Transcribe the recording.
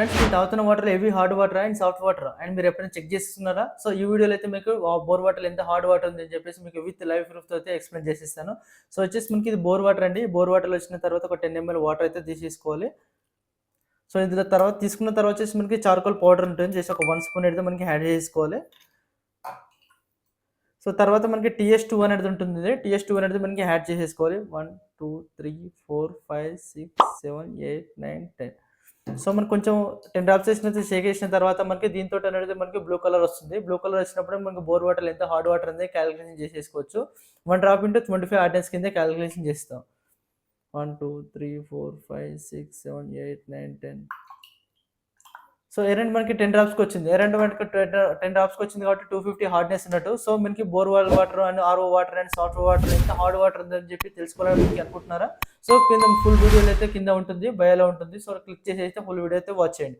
Friends మీరు తాగుతున్న water heavy hard water and soft water and మీరు ఎప్పుడైనా చెక్ చేస్తున్నారా? సో ఈ వీడియోలో అయితే మీకు బోర్ వాటర్ ఎంత హార్డ్ వాటర్ ఉంది అని చెప్పేసి మీకు విత్ లైవ్ ప్రూఫ్తో అయితే ఎక్స్ప్లెయిన్ చేసిస్తాను. సో వచ్చేసి మనకి ఇది బోర్ వాటర్ అండి. బోర్ వాటర్ వచ్చిన తర్వాత ఒక టెన్ ఎంఎల్ వాటర్ అయితే తీసేసుకోవాలి. సో ఇందులో తర్వాత తీసుకున్న తర్వాత వచ్చేసి మనకి చార్కోల్ పౌడర్ ఉంటుంది. చేసి ఒక వన్ స్పూన్ అయితే మనకి యాడ్ చేసుకోవాలి. సో తర్వాత మనకి టీఎస్ టూ అనేది ఉంటుంది. టీఎస్ టూ అనేది మనకి యాడ్ చేసేసుకోవాలి. One two three four five six seven eight nine ten so మనకు కొంచెం టెన్ డ్రాప్స్ వేసిన షేక్ చేసిన తర్వాత మనకి దీంతో అనేది మనకి బ్లూ కలర్ వస్తుంది. బ్లూ కలర్ వచ్చినప్పుడు మనకి బోర్ వాటర్ ఎంత హార్డ్ వాటర్ అనేది క్యాలిక్యులేషన్ చేసేసుకోవచ్చు. One drop into twenty five orders కింద క్యాలిక్యులేషన్ చేస్తాం. One two three four five six seven eight nine ten so around మనకి టెన్ డ్రాప్స్కి వచ్చింది. ఎరండ్ మనకి టెన్ డ్రాప్స్కి వచ్చింది కాబట్టి టూ ఫిఫ్టీ హార్డ్నెస్ ఉన్నట్టు సో మనకి bore wall water and RO water and soft water ఎంత హార్డ్ వాటర్ ఉందని చెప్పి తెలుసుకోవాలని మీకు అనుకుంటున్నారా? సో కింద ఫుల్ వీడియో అయితే కింద ఉంటుంది బయోలో ఉంటుంది. సో క్లిక్ చేసి అయితే ఫుల్ వీడియో అయితే వాచ్ చేయండి.